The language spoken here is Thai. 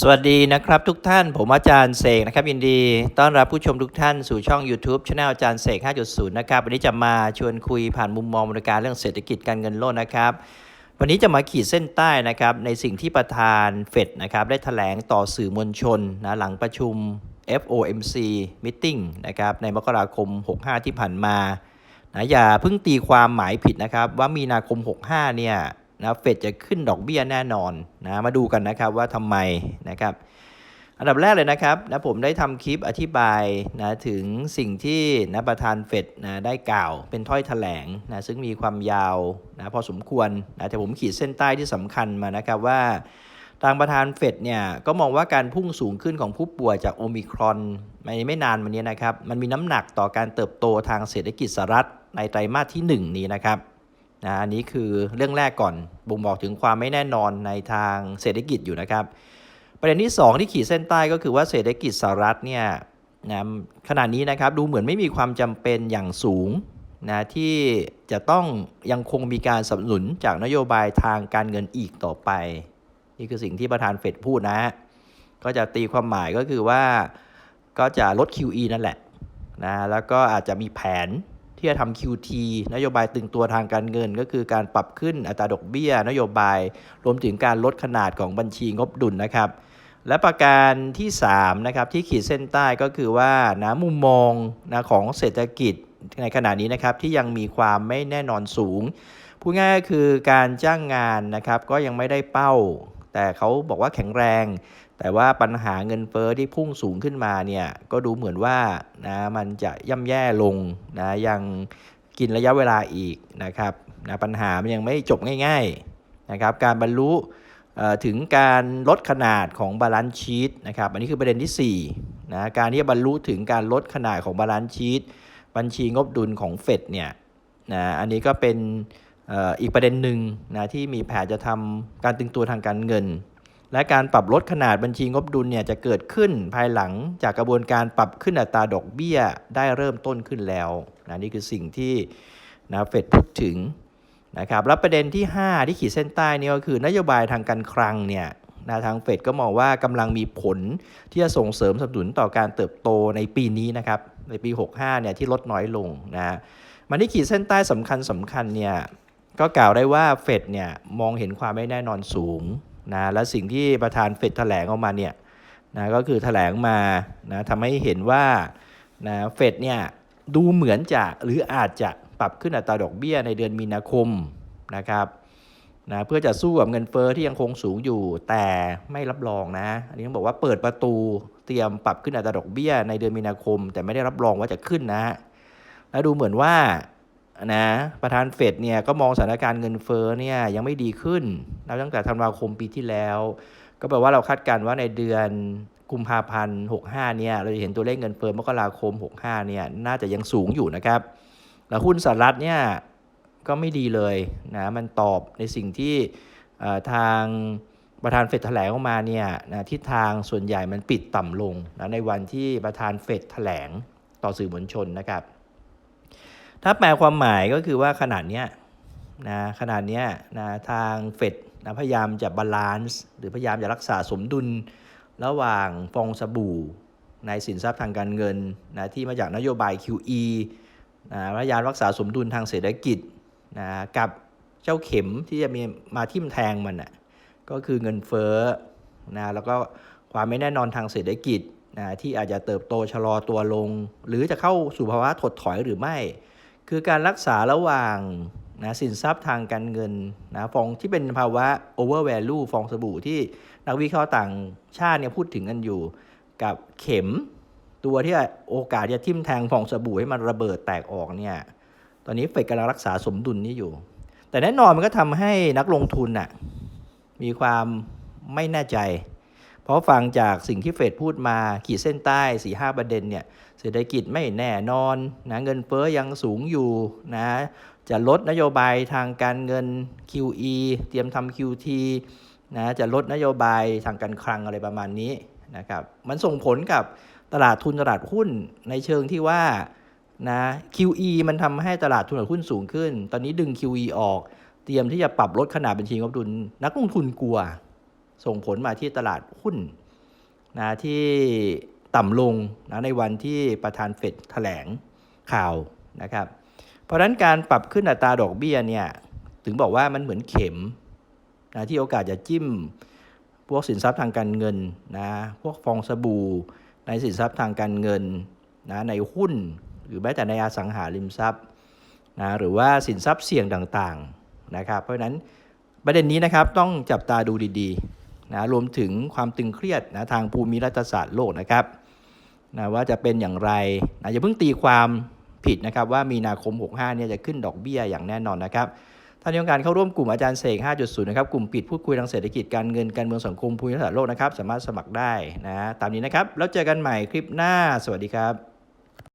สวัสดีนะครับทุกท่านผมอาจารย์เสกนะครับยินดีต้อนรับผู้ชมทุกท่านสู่ช่อง YouTube Channel อาจารย์เสก 5.0 นะครับ วันนี้จะมาชวนคุยผ่านมุมมองบริการเรื่องเศรษฐกิจการเงินโลกนะครับ วันนี้จะมาขีดเส้นใต้นะครับในสิ่งที่ประธานเฟดนะครับได้แถลงต่อสื่อมวลชนนะหลังประชุม FOMC Meeting นะครับในมกราคม 65 ที่ผ่านมานะอย่าเพิ่งตีความหมายผิดนะครับว่ามีนาคม 65 เนี่ย นะเฟดจะขึ้นดอกเบี้ยแน่นอนนะมาดูกันนะครับว่าทำไมนะครับอันดับแรกเลยนะครับนะผมได้ทำคลิปอธิบายนะถึงสิ่งที่นะประธานเฟดนะได้กล่าวเป็นถ้อยแถลงนะซึ่งมีความยาวนะพอสมควรนะแต่ผมขีดเส้นใต้ที่สำคัญมานะครับว่าทางประธานเฟดเนี่ยก็มองว่าการพุ่งสูงขึ้นของผู้ป่วยจากโอมิครอนในไม่นานมานี้นะครับ มันมีน้ำหนักต่อการเติบโตทางเศรษฐกิจสหรัฐในไตรมาสที่ 1 นี้นะครับ นะอันนี้คือเรื่องแรกก่อนบ่งบอกถึงความไม่แน่นอนในทางเศรษฐกิจอยู่นะครับ ประเด็นที่ 2 ที่ขีดเส้นใต้ก็คือว่าเศรษฐกิจสหรัฐเนี่ยนะขณะนี้นะครับดูเหมือนไม่มีความจำเป็นอย่างสูงนะที่จะต้องยังคงมีการสนับสนุนจากนโยบายทางการเงินอีกต่อไป นี่คือสิ่งที่ประธานเฟดพูดนะ ก็จะตีความหมายก็คือว่าก็จะลด QE นั่นแหละนะแล้วก็อาจจะมีแผน ที่จะทำ QT นโยบายตึงตัวทางการเงิน ก็คือการปรับขึ้นอัตราดอกเบี้ย นโยบาย รวมถึงการลดขนาดของบัญชีงบดุลนะครับ และประการที่3นะครับที่ขีดเส้นใต้ก็คือว่านะมุมมองนะของเศรษฐกิจในขณะนี้นะครับที่ยังมีความไม่แน่นอนสูงพูดง่ายก็คือการจ้างงานนะครับก็ยังไม่ได้เป้า แต่เขาบอกว่าแข็งแรง แต่ว่าปัญหาเงินเฟ้อที่พุ่งสูงขึ้นมาเนี่ยก็ดูเหมือนว่านะมันจะย่ำแย่ลงนะยังกินระยะเวลาอีกนะครับนะปัญหามันยังไม่จบง่ายๆนะครับการบรรลุเอ่อถึงการลดขนาดของบาลานซ์ชีตนะครับอันนี้คือประเด็นที่4นะการที่จะบรรลุถึงการลดขนาดของบาลานซ์ชีตบัญชีงบดุลของเฟดเนี่ยนะอันนี้ก็เป็นเอ่ออีกประเด็นหนึ่งนะที่มีแผนจะทำการตึงตัวทางการเงิน และการปรับลดขนาดบัญชีงบดุลเนี่ยจะเกิดขึ้นภายหลังจากกระบวนการปรับขึ้นอัตราดอกเบี้ยได้เริ่มต้นขึ้นแล้วนะนี่คือสิ่งที่นะเฟดพูดถึงนะครับแล้วประเด็นที่ 5 ที่ขีดเส้นใต้นี่ก็คือนโยบายทางการคลังเนี่ยนะทางเฟดก็มองว่ากำลังมีผลที่จะส่งเสริมสนับสนุนต่อการเติบโตในปีนี้นะครับในปี 65เนี่ยที่ลดน้อยลงนะมันที่ขีดเส้นใต้สำคัญสำคัญเนี่ยก็กล่าวได้ว่าเฟดเนี่ยมองเห็นความไม่แน่นอนสูง นะและสิ่งที่ประธานเฟดแถลงออกมาเนี่ยนะก็คือแถลงมานะทำให้เห็นว่านะเฟดเนี่ยดูเหมือนจะหรืออาจจะปรับขึ้นอัตราดอกเบี้ยในเดือนมีนาคมนะครับนะเพื่อจะสู้กับเงินเฟอ้อที่ยังคงสูงอยู่แต่ไม่รับรองนะอันนี้ต้องบอกว่าเปิดประตูเตรียมปรับขึ้นอัตราดอกเบี้ยในเดือนมีนาคม แต่ไม่ได้รับรองว่าจะขึ้นนะแล้วดูเหมือนว่า นะประธานเฟดเนี่ยก็มองสถานการณ์เงินเฟ้อเนี่ยยังไม่ดีขึ้นนับตั้งแต่ธันวาคมปีที่แล้ว ก็แปลว่าเราคาดการณ์ว่าในเดือนกุมภาพันธ์65เนี่ยเราจะเห็นตัวเลขเงินเฟ้อมกราคม 65เนี่ยน่าจะยังสูงอยู่นะครับ แล้วหุ้นสหรัฐเนี่ยก็ไม่ดีเลยนะมันตอบในสิ่งที่ทางประธานเฟดแถลงออกมาเนี่ยนะทิศทางส่วนใหญ่มันปิดต่ำลงนะในวันที่ประธานเฟดแถลงต่อสื่อมวลชนนะครับ ถ้าแปลความหมายก็คือว่าขนาดเนี้ยนะขนาดเนี้ยนะทางเฟดนะพยายามจะบาลานซ์หรือพยายามจะรักษาสมดุลระหว่างฟองสบู่ในสินทรัพย์ทางการเงินนะที่มาจากนโยบาย QE นะพยายามรักษาสมดุลทางเศรษฐกิจนะกับเจ้าเข็มที่จะมีมาทิ่มแทงมันอะก็คือเงินเฟ้อนะแล้วก็ความไม่แน่นอนทางเศรษฐกิจนะที่อาจจะเติบโตชะลอตัวลง หรือจะเข้าสู่ภาวะถดถอยหรือไม่ คือการรักษาระหว่างนะสินทรัพย์ทางการเงินนะฟองที่เป็นภาวะ over value ฟองสบู่ที่นักวิเคราะห์ต่างชาติเนี่ยพูดถึงกันอยู่ กับเข็มตัวที่โอกาสจะทิ่มแทงฟองสบู่ให้มันระเบิดแตกออกเนี่ยตอนนี้เฟดกำลังรักษาสมดุลนี้อยู่ แต่แน่นอนมันก็ทำให้นักลงทุนน่ะมีความไม่แน่ใจ เพราะฟังจากสิ่งที่เฟดพูดมาขีดเส้นใต้4ีหประเด็นเนี่ยเศรษฐกิจไม่แน่นอนนะเงินเฟ้อยังสูงอยู่นะจะลดนโยบายทางการเงิน QE เตรียมทำ QT นะจะลดนโยบายทางการคลังอะไรประมาณนี้นะครับมันส่งผลกับตลาดทุนตลาดหุ้นในเชิงที่ว่านะ QE มันทำให้ตลาดทุนตลาดหุ้นสูงขึ้น ตอนนี้ดึง QE ออก เตรียมที่จะปรับลดขนาดบัญชีงบดุลนักลงทุนกลัว ส่งผลมาที่ตลาดหุ้นนะที่ต่ำลงนะในวันที่ประธานเฟดแถลงข่าวนะครับ เพราะนั้นการปรับขึ้นอัตราดอกเบี้ยเนี่ยถึงบอกว่ามันเหมือนเข็มนะที่โอกาสจะจิ้มพวกสินทรัพย์ทางการเงินนะพวกฟองสบู่ในสินทรัพย์ทางการเงินนะในหุ้น หรือแม้แต่ในอสังหาริมทรัพย์นะหรือว่าสินทรัพย์เสี่ยงต่างๆนะครับ เพราะฉะนั้นประเด็นนี้นะครับต้องจับตาดูดีๆ นะรวมถึงความตึงเครียดนะทางภูมิรัฐศาสตร์โลกนะครับนะว่าจะเป็นอย่างไรนะอย่าเพิ่งตีความผิดนะครับว่ามีนาคม 65เนี่ยจะขึ้นดอกเบี้ยอย่างแน่นอนนะครับท่านที่ต้องการเข้าร่วมกลุ่มอาจารย์เสก 5.0 นะครับกลุ่มปิดพูดคุยทางเศรษฐกิจการเงินการเมืองสังคมภูมิรัฐศาสตร์โลกนะครับสามารถสมัครได้นะตามนี้นะครับแล้วเจอกันใหม่คลิปหน้า สวัสดีครับ